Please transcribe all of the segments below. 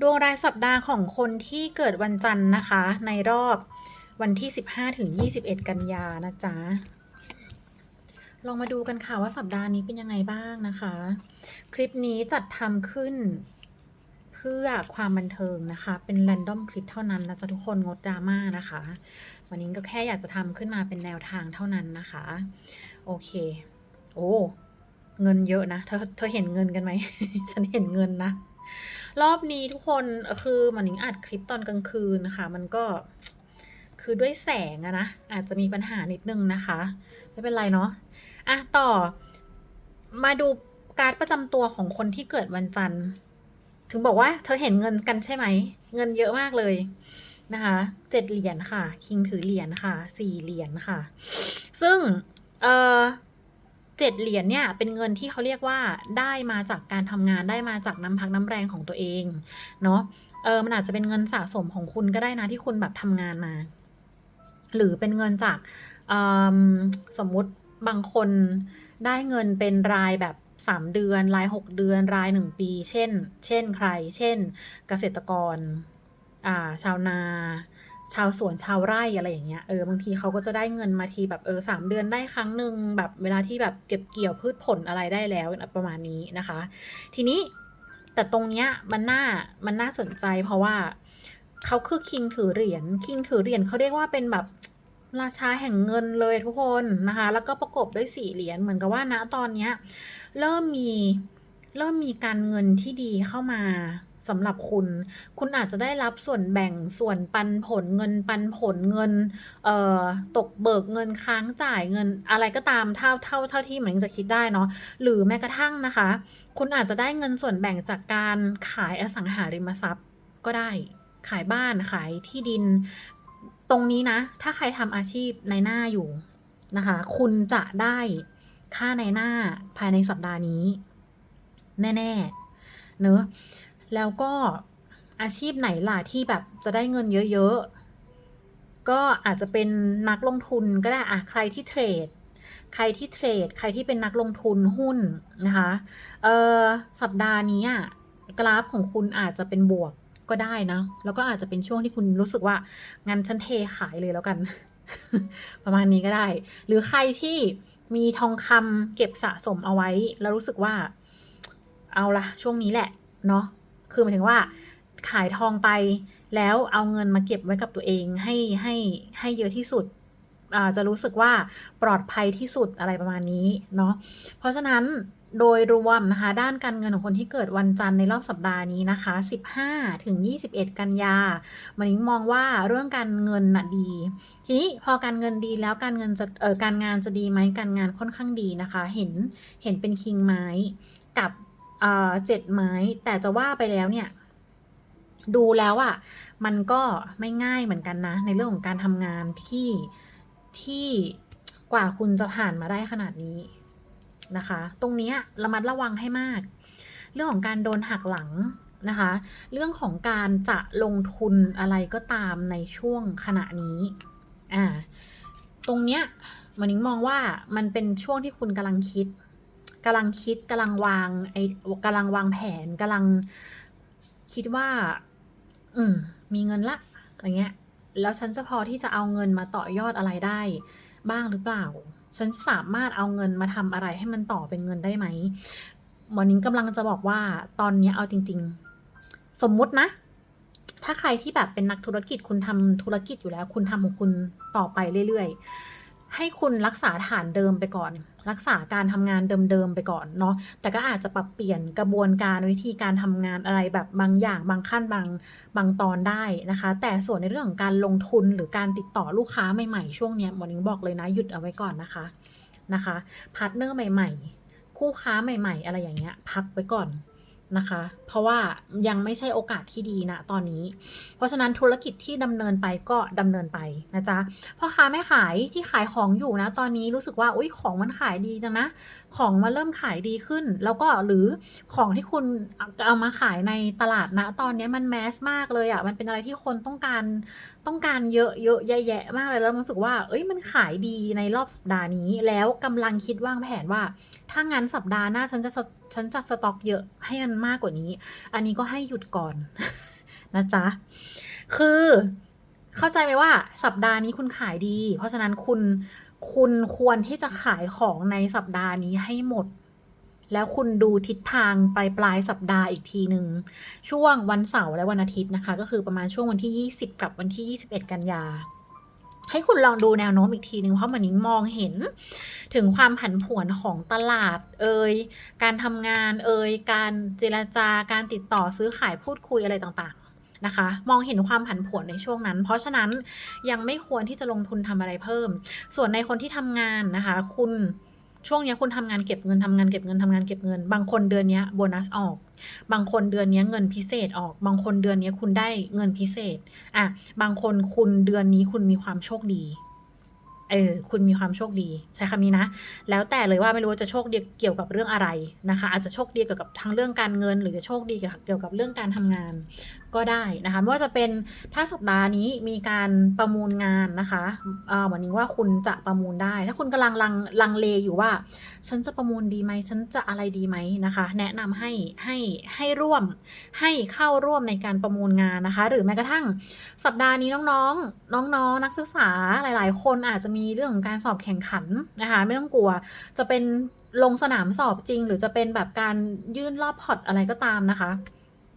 ดวงรายสัปดาห์ของคนที่เกิดวันจันทร์นะคะ ในรอบวันที่ 15ถึง21 กันยานะจ๊ะ ลองมาดูกันค่ะว่าสัปดาห์นี้เป็นยังไงบ้างนะคะ คลิปนี้จัดทำขึ้นเพื่อความบันเทิงนะคะ เป็น r รนดอมคลิปเท่านั้นนะจ๊ะทุกคนงดดราม่านะคะ วันนี้ก็แค่อยากจะทำขึ้นมาเป็นแนวทางเท่านั้นนะคะ โอเค โอ้ เงินเยอะนะ เธอเธอเห็นเงินกันไหม ฉันเห็นเงินนะ รอบนี้ทุกคนคือมันนิงอัดคลิปตอนกลางคืนนะคะ มันก็คือด้วยแสงอะนะ อาจจะมีปัญหานิดนึงนะคะ ไม่เป็นไรเนาะอะต่อมาดูการประจำตัวของคนที่เกิดวันจันทร์ ถึงบอกว่าเธอเห็นเงินกันใช่ไหม เงินเยอะมากเลยนะคะเจ็ดเหรียญค่ะ คิงถือเหรียญค่ะ สี่เหรียญค่ะ ซึ่ง เออ เจ็ดเหรียญเนี่ยเป็นเงินที่เขาเรียกว่าได้มาจากการทำงานได้มาจากน้ำพักน้ำแรงของตัวเองเนาะเออมันอาจจะเป็นเงินสะสมของคุณก็ได้นะที่คุณแบบทำงานมา หรือเป็นเงินจากสมมุติบางคนได้เงินเป็นรายแบบสามเดือนรายหกเดือนรายหนึ่งปี เช่น เช่นใคร เช่น เกษตรกร อ่า ชาวนา ชาวสวนชาวไร่อะไรอย่างเงี้ยเออบางทีเขาก็จะได้เงินมาทีแบบเออสามเดือนได้ครั้งหนึ่งแบบเวลาที่แบบเก็บเกี่ยวพืชผลอะไรได้แล้วประมาณนี้นะคะ ทีนี้แต่ตรงเนี้ยมันน่ามันน่าสนใจเพราะว่าเขาคือคิงถือเหรียญคิงถือเหรียญเขาเรียกว่าเป็นแบบราชาแห่งเงินเลยทุกคนนะคะ แล้วก็ประกบด้วยสี่เหรียญเหมือนกับว่าณตอนเนี้ยเริ่มมีเริ่มมีการเงินที่ดีเข้ามา สำหรับคุณ คุณอาจจะได้รับส่วนแบ่งส่วนปันผลเงินปันผลเงินเอ่อตกเบิกเงินค้างจ่ายเงินอะไรก็ตามเท่าเท่าเท่าที่เหมือนจะคิดได้เนาะหรือแม้กระทั่งนะคะ คุณอาจจะได้เงินส่วนแบ่งจากการขายอสังหาริมทรัพย์ก็ได้ขายบ้านขายที่ดิน ตรงนี้นะ ถ้าใครทำอาชีพในหน้าอยู่นะคะ คุณจะได้ค่าในหน้าภายในสัปดาห์นี้ แน่ๆเนอะ แล้วก็อาชีพไหนล่ะที่แบบจะได้เงินเยอะๆ ก็อาจจะเป็นนักลงทุนก็ได้อะใครที่เทรด ใครที่เทรด ใครที่เป็นนักลงทุนหุ้นนะคะเออสัปดาห์นี้อะกราฟของคุณอาจจะเป็นบวกก็ได้นะ แล้วก็อาจจะเป็นช่วงที่คุณรู้สึกว่างั้นฉันเทขายเลยแล้วกัน ประมาณนี้ก็ได้ หรือใครที่มีทองคำเก็บสะสมเอาไว้ แล้วรู้สึกว่า เอาละช่วงนี้แหละ เนาะ คือหมายถึงว่าขายทองไปแล้วเอาเงินมาเก็บไว้กับตัวเองให้ให้ให้เยอะที่สุดจะรู้สึกว่าปลอดภัยที่สุดอะไรประมาณนี้เนาะเพราะฉะนั้นโดยรวมนะคะ ด้านการเงินของคนที่เกิดวันจันทร์ในรอบสัปดาห์นี้นะคะ 15 ถึง 21 กันยามันนิ้งมองว่าเรื่องการเงินน่ะดี ทีนี้พอการเงินดีแล้วการเงินจะเออการงานจะดีไหมการงานค่อนข้างดีนะคะ เห็นเห็นเป็นคิงไม้กับ เจ็ดไม้ แต่จะว่าไปแล้วเนี่ย ดูแล้วอะ่ะ มันก็ไม่ง่ายเหมือนกันนะ ในเรื่องของการทำงานที่ที่กว่าคุณจะผ่านมาได้ขนาดนี้นะคะ ตรงนี้ระมัดระวังให้มาก เรื่องของการโดนหักหลังนะคะ เรื่องของการจะลงทุนอะไรก็ตามในช่วงขณะนี้อ่าตรงเนี้ยมันนิ้งมองว่ามันเป็นช่วงที่คุณกำลังคิด กำลังคิดกำลังวางไอ้กำลังวางแผนกำลังคิดว่า อืม มีเงินละอะไรเงี้ย แล้วฉันจะพอที่จะเอาเงินมาต่อยอดอะไรได้ บ้างหรือเปล่า ฉันสามารถเอาเงินมาทำอะไรให้มันต่อเป็นเงินได้ไหมหมอนิ้งกำลังจะบอกว่าตอนนี้เอาจริง ๆ สมมุตินะ ถ้าใครที่แบบเป็นนักธุรกิจคุณทำธุรกิจอยู่แล้ว คุณทำของคุณต่อไปเรื่อยๆ ให้คุณรักษาฐานเดิมไปก่อน รักษาการทำงานเดิมๆไปก่อนเนาะแต่ก็อาจจะปรับเปลี่ยนกระบวนการวิธีการทำงานอะไรแบบบางอย่างบางขั้นบางบางตอนได้นะคะ แต่ส่วนในเรื่องของการลงทุนหรือการติดต่อลูกค้าใหม่ๆช่วงนี้หมอนิงบอกเลยนะหยุดเอาไว้ก่อนนะคะนะคะพาร์ทเนอร์ใหม่ ๆ คู่ค้าใหม่ ๆ อะไรอย่างเงี้ยพักไว้ก่อน นะคะ เพราะว่ายังไม่ใช่โอกาสที่ดีนะตอนนี้ เพราะฉะนั้นธุรกิจที่ดำเนินไปก็ดำเนินไปนะจ๊ะพ่อค้าแม่ขายที่ขายของอยู่นะ ตอนนี้รู้สึกว่าอุ้ยของมันขายดีจังนะ ของมันเริ่มขายดีขึ้น แล้วก็หรือของที่คุณเอามาขายในตลาดนะ ตอนนี้มันแมสมากเลยอะ่ะมันเป็นอะไรที่คนต้องการต้องการเยอะเยอะแยะมากเลยแล้วรู้สึกว่า เอ้ยมันขายดีในรอบสัปดาห์นี้ แล้วกำลังคิดวางแผนว่า ถ้างั้นสัปดาห์หน้าฉันจะฉันจะสต็อกเยอะให้มันมากกว่านี้ อันนี้ก็ให้หยุดก่อนนะจ๊ะ คือเข้าใจไหมว่าสัปดาห์นี้คุณขายดี เพราะฉะนั้นคุณคุณควรที่จะขายของในสัปดาห์นี้ให้หมด แล้วคุณดูทิศทางปลายปลายสัปดาห์อีกทีหนึ่งช่วงวันเสาร์และวันอาทิตย์นะคะ ก็คือประมาณช่วงวันที่ 20 กับวันที่ 21 กันยา ให้คุณลองดูแนวโน้มอีกทีหนึ่งเพราะมันนิ้งมองเห็น ถึงความผันผวนของตลาดเอ่ยการทำงานเอ่ยการเจรจาการติดต่อซื้อขายพูดคุยอะไรต่างๆนะคะมองเห็นความผันผวนในช่วงนั้น เพราะฉะนั้นยังไม่ควรที่จะลงทุนทำอะไรเพิ่ม ส่วนในคนที่ทำงานนะคะ คุณ ช่วงนี้คุณทำงานเก็บเงินทำงานเก็บเงินทำงานเก็บเงิน บางคนเดือนนี้โบนัสออก บางคนเดือนนี้เงินพิเศษออก บางคนเดือนนี้คุณได้เงินพิเศษ อะ บางคนคุณเดือนนี้คุณมีความโชคดี เออ คุณมีความโชคดี ใช้คำนี้นะ แล้วแต่เลยว่าไม่รู้ว่าจะโชคดีเกี่ยวกับเรื่องอะไรนะคะ อาจจะโชคดีเกี่ยวกับทางเรื่องการเงิน หรือจะโชคดีเกี่ยวกับเรื่องการทำงานก็ได้นะคะไม่ว่าจะเป็นถ้าสัปดาห์นี้มีการประมูลงานนะคะเอ่อวันนี้ว่าคุณจะประมูลได้ ถ้าคุณกำลังลังลังเลอยู่ว่า ฉันจะประมูลดีไหมฉันจะอะไรดีไหมนะคะ แนะนำให้ให้ให้ร่วมให้เข้าร่วมในการประมูลงานนะคะ หรือแม้กระทั่งสัปดาห์นี้น้องๆ น้องๆนักศึกษาหลาย ๆ คนอาจจะมีเรื่องของการสอบแข่งขันนะคะ ไม่ต้องกลัวจะเป็นลงสนามสอบจริง หรือจะเป็นแบบการยื่นรอบพอร์ตอะไรก็ตามนะคะ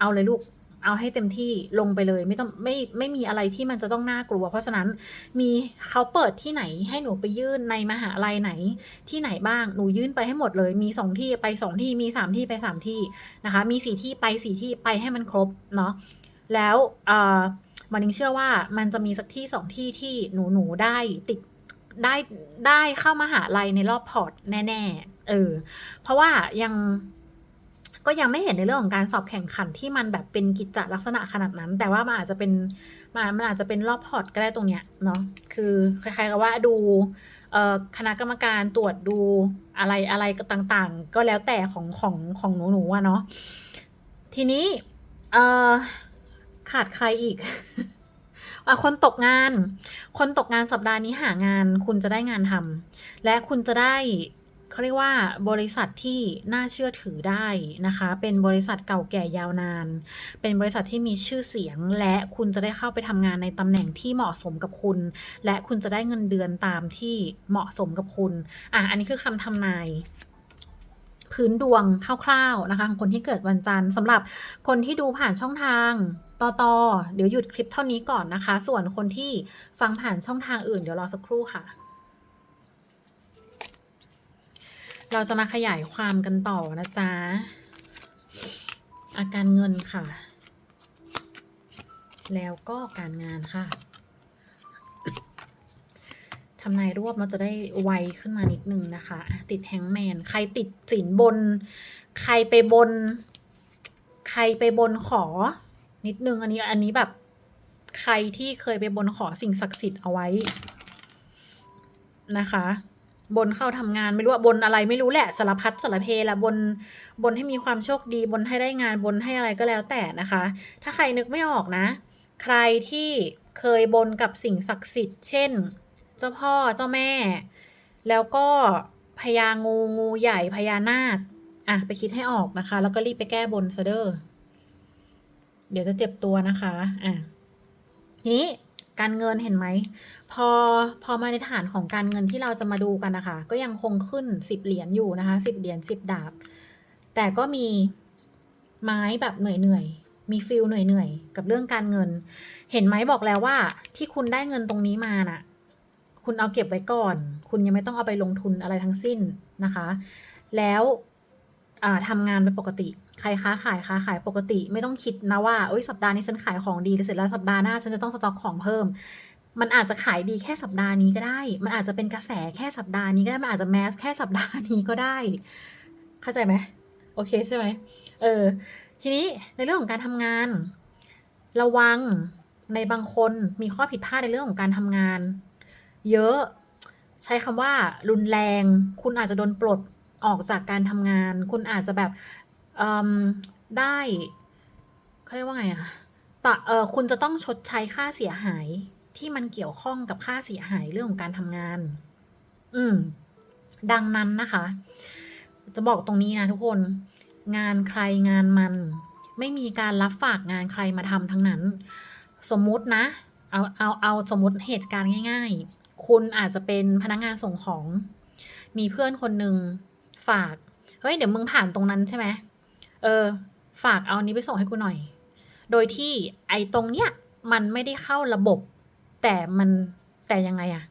เอาเลยลูก เอาให้เต็มที่ลงไปเลย ไม่ต้องไม่ไม่มีอะไรที่มันจะต้องน่ากลัว เพราะฉะนั้นมีเขาเปิดที่ไหนให้หนูไปยื่นในมหาลัยไหนที่ไหนบ้างหนูยื่นไปให้หมดเลย มีสองที่ไปสองที่มีสามที่ไปสามที่นะคะ มีสี่ที่ไปสี่ที่ไปให้มันครบเนาะแล้วเอ่อมันนิงเชื่อว่ามันจะมีสักที่สองที่ที่หนูหนูได้ติดได้ได้เข้ามาหาลัยในรอบพอร์ตแน่ ๆ เออ เพราะว่ายัง ก็ยังไม่เห็นในเรื่องของการสอบแข่งขันที่มันแบบเป็นกิจจลักษณะขนาดนั้น แต่ว่ามันอาจจะเป็นมันมันอาจจะเป็นรอบพอร์ตก็ได้ตรงเนี้ยเนาะคือคล้ายๆกับว่าดูคณะกรรมการตรวจดูอะไรอะไรต่างๆ ก็แล้วแต่ของของของหนูหนูอะเนาะทีนี้ขาดใครอีกอคนตกงาน คนตกงานสัปดาห์นี้หางาน คุณจะได้งานทำและคุณจะได้ เขาเรียกว่าบริษัทที่น่าเชื่อถือได้นะคะ เป็นบริษัทเก่าแก่ยาวนาน เป็นบริษัทที่มีชื่อเสียง และคุณจะได้เข้าไปทำงานในตำแหน่งที่เหมาะสมกับคุณ และคุณจะได้เงินเดือนตามที่เหมาะสมกับคุณ อะ อันนี้คือคำทำนายพื้นดวงคร่าวๆนะคะของคนที่เกิดวันจันทร์สำหรับคนที่ดูผ่านช่องทางต่อต่อเดี๋ยวหยุดคลิปเท่านี้ก่อนนะคะ ส่วนคนที่ฟังผ่านช่องทางอื่นเดี๋ยวรอสักครู่ค่ะ เราจะมาขยายความกันต่อนะจ๊ะ อาการเงินค่ะ แล้วก็การงานค่ะทำนายรวบมันจะได้ไวขึ้นมานิดนึงนะคะ ติดแฮงแมน ใครติดสินบน ใครไปบน ใครไปบนขอ นิดนึง อันนี้อันนี้แบบ ใครที่เคยไปบนขอสิ่งศักดิ์สิทธิ์เอาไว้นะคะ บนเข้าทำงานไม่รู้ว่าบนอะไรไม่รู้แหละสารพัดสารเพละบนบนให้มีความโชคดีบนให้ได้งานบนให้อะไรก็แล้วแต่นะคะ ถ้าใครนึกไม่ออกนะ ใครที่เคยบนกับสิ่งศักดิ์สิทธิ์ เช่น เจ้าพ่อเจ้าแม่ แล้วก็พญางูงูใหญ่พญานาคอะไปคิดให้ออกนะคะ แล้วก็รีบไปแก้บนซะเด้อเดี๋ยวจะเจ็บตัวนะคะอะนี้ การเงินเห็นไหม พอพอมาในฐานของการเงินที่เราจะมาดูกันนะคะ ก็ยังคงขึ้นสิบเหรียญอยู่นะคะสิบเหรียญสิบดาบ แต่ก็มีไม้แบบเหนื่อยเหนื่อยมีฟิลเหนื่อยเหนื่อยกับเรื่องการเงิน เห็นไหมบอกแล้วว่า ที่คุณได้เงินตรงนี้มาน่ะ คุณเอาเก็บไว้ก่อน คุณยังไม่ต้องเอาไปลงทุนอะไรทั้งสิ้นนะคะ แล้ว ทำงานเป็นปกติ ใครค้าขายค้าขายปกติ ไม่ต้องคิดนะว่าเอ้ยสัปดาห์นี้ฉันขายของดีเสร็จแล้วสัปดาห์หน้าฉันจะต้องสต็อกของเพิ่ม มันอาจจะขายดีแค่สัปดาห์นี้ก็ได้ มันอาจจะเป็นกระแสแค่สัปดาห์นี้ก็ได้ มันอาจจะแมสแค่สัปดาห์นี้ก็ได้ เข้าใจไหมโอเคใช่ไหมเออ ทีนี้ในเรื่องของการทำงาน ระวังในบางคนมีข้อผิดพลาดในเรื่องของการทำงาน เยอะใช้คำว่ารุนแรง คุณอาจจะโดนปลด ออกจากการทำงาน คุณอาจจะแบบได้เขาเรียกว่าไงอะตะเออคุณจะต้องชดใช้ค่าเสียหายที่มันเกี่ยวข้องกับค่าเสียหายเรื่องของการทำงาน อืม ดังนั้นนะคะ จะบอกตรงนี้นะทุกคน งานใครงานมัน ไม่มีการรับฝากงานใครมาทำทั้งนั้น สมมุตินะ เอาเอาเอาสมมติเหตุการณ์ง่าย ๆ คุณอาจจะเป็นพนักงานส่งของ มีเพื่อนคนหนึ่ง ฝาก เฮ้ย เดี๋ยวมึงผ่านตรงนั้นใช่ไหมเออ ฝากเอานี้ไปส่งให้กูหน่อย โดยที่ไอ้ตรงเนี้ยมันไม่ได้เข้าระบบ แต่มันแต่ยังไงอะ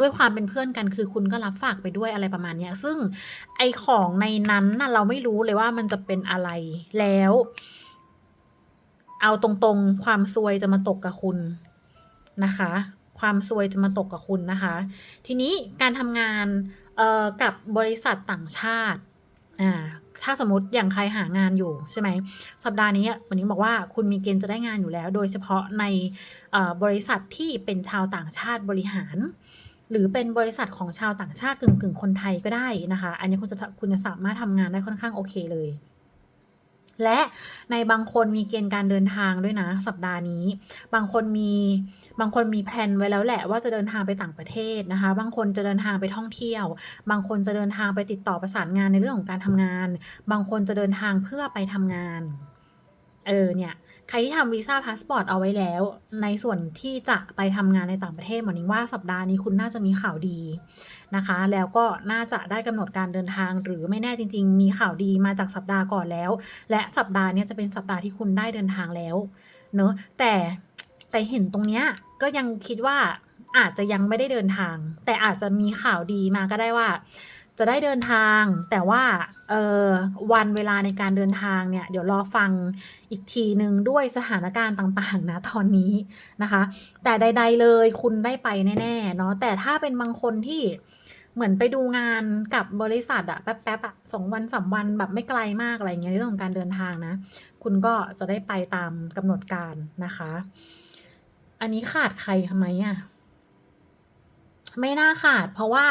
ด้วยความเป็นเพื่อนกันคือคุณก็รับฝากไปด้วยอะไรประมาณเนี้ย ซึ่งไอของในนั้นน่ะเราไม่รู้เลยว่ามันจะเป็นอะไรแล้ว เอาตรงๆ ความซวยจะมาตกกับคุณนะคะ ความซวยจะมาตกกับคุณนะคะ ทีนี้การทำงาน เอ่อกับบริษัทต่างชาติอ่าถ้าสมมติอย่างใครหางานอยู่ใช่ไหมสัปดาห์นี้วันนี้บอกว่าคุณมีเกณฑ์จะได้งานอยู่แล้ว โดยเฉพาะในบริษัทที่เป็นชาวต่างชาติบริหาร หรือเป็นบริษัทของชาวต่างชาติกึ่งกึ่งๆคนไทยก็ได้นะคะ อันนี้คุณจะคุณจะสามารถทำงานได้ค่อนข้างโอเคเลย และในบางคนมีเกณฑ์การเดินทางด้วยนะ สัปดาห์นี้ บางคนมีบางคนมีแผนไว้แล้วแหละว่าจะเดินทางไปต่างประเทศนะคะ บางคนจะเดินทางไปท่องเที่ยว บางคนจะเดินทางไปติดต่อประสานงานในเรื่องของการทำงาน บางคนจะเดินทางเพื่อไปทำงาน เออเนี่ย ใครที่ทำวีซ่าพาสปอร์ตเอาไว้แล้ว ในส่วนที่จะไปทำงานในต่างประเทศหมอนิ้งว่าสัปดาห์นี้คุณน่าจะมีข่าวดีนะคะ แล้วก็น่าจะได้กำหนดการเดินทาง หรือไม่แน่จริง ๆ มีข่าวดีมาจากสัปดาห์ก่อนแล้ว และสัปดาห์นี้จะเป็นสัปดาห์ที่คุณได้เดินทางแล้วเนอะแต่แต่เห็นตรงเนี้ยก็ยังคิดว่าอาจจะยังไม่ได้เดินทาง แต่อาจจะมีข่าวดีมาก็ได้ว่า จะได้เดินทาง แต่ว่าเออวันเวลาในการเดินทางเนี่ย เดี๋ยวรอฟังอีกทีหนึ่งด้วยสถานการณ์ต่างๆนะตอนนี้นะคะ แต่ใด ๆเลยคุณได้ไปแน่ๆเนาะแต่ถ้าเป็นบางคนที่เหมือนไปดูงานกับบริษัทอะแป๊บๆอะสองวันสามวันแบบไม่ไกลมากอะไรเงี้ยเรื่องของการเดินทางนะ คุณก็จะได้ไปตามกำหนดการนะคะ อันนี้ขาดใครทำไมอะไม่น่าขาดเพราะว่า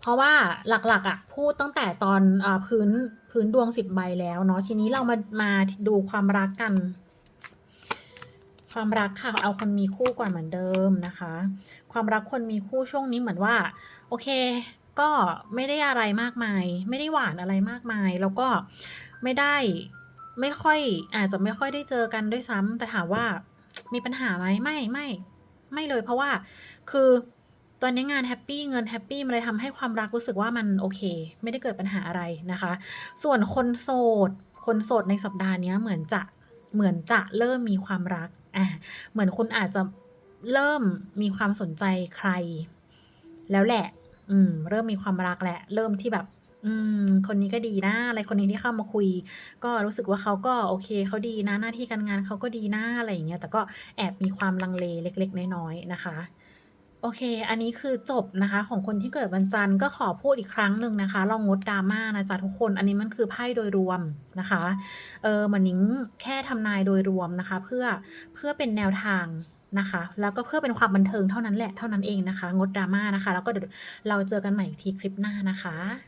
เพราะว่าหลักๆอะพูดตั้งแต่ตอนอพื้นพื้นดวงสิบใบแล้วเนาะทีนี้เรามามาดูความรักกัน ความรักค่ะเอาคนมีคู่ก่อนเหมือนเดิมนะคะ ความรักคนมีคู่ช่วงนี้เหมือนว่า โอเค ก็ไม่ได้อะไรมากมาย ไม่ได้หวานอะไรมากมาย แล้วก็ไม่ได้ไม่ค่อยอาจจะไม่ค่อยได้เจอกันด้วยซ้ำแต่ถามว่ามีปัญหาไหมไม่ไม่ ไม่เลยเพราะว่าคือ ตอนนี้งานแฮปปี้เงินแฮปปี้มันเลยทำให้ความรักรู้สึกว่ามันโอเค ไม่ได้เกิดปัญหาอะไรนะคะ ส่วนคนโสด คนโสดในสัปดาห์นี้เหมือนจะเหมือนจะเริ่มมีความรักอะเหมือนคุณอาจจะเริ่มมีความสนใจใคร แล้วแหละ อืม เริ่มมีความรักแหละ เริ่มที่แบบ อืม คนนี้ก็ดีนะ อะไรคนนี้ที่เข้ามาคุย ก็รู้สึกว่าเขาก็โอเคเขาดีนะ หน้าที่การงานเขาก็ดีนะอะไรอย่างเงี้ยแต่ก็แอบมีความลังเลเล็ก ๆ น้อยๆนะคะ โอเค อันนี้คือจบนะคะของคนที่เกิดวันจันทร์ก็ขอพูดอีกครั้งหนึ่งนะคะ ลองงดดราม่านะจ๊ะทุกคน อันนี้มันคือไพ่โดยรวมนะคะ เออมันนิ้งแค่ทำนายโดยรวมนะคะ เพื่อเพื่อเป็นแนวทางนะคะ แล้วก็เพื่อเป็นความบันเทิงเท่านั้นแหละ เท่านั้นเองนะคะ งดดราม่านะคะ แล้วก็เดี๋ยวเราเจอกันใหม่อีกทีคลิปหน้านะคะ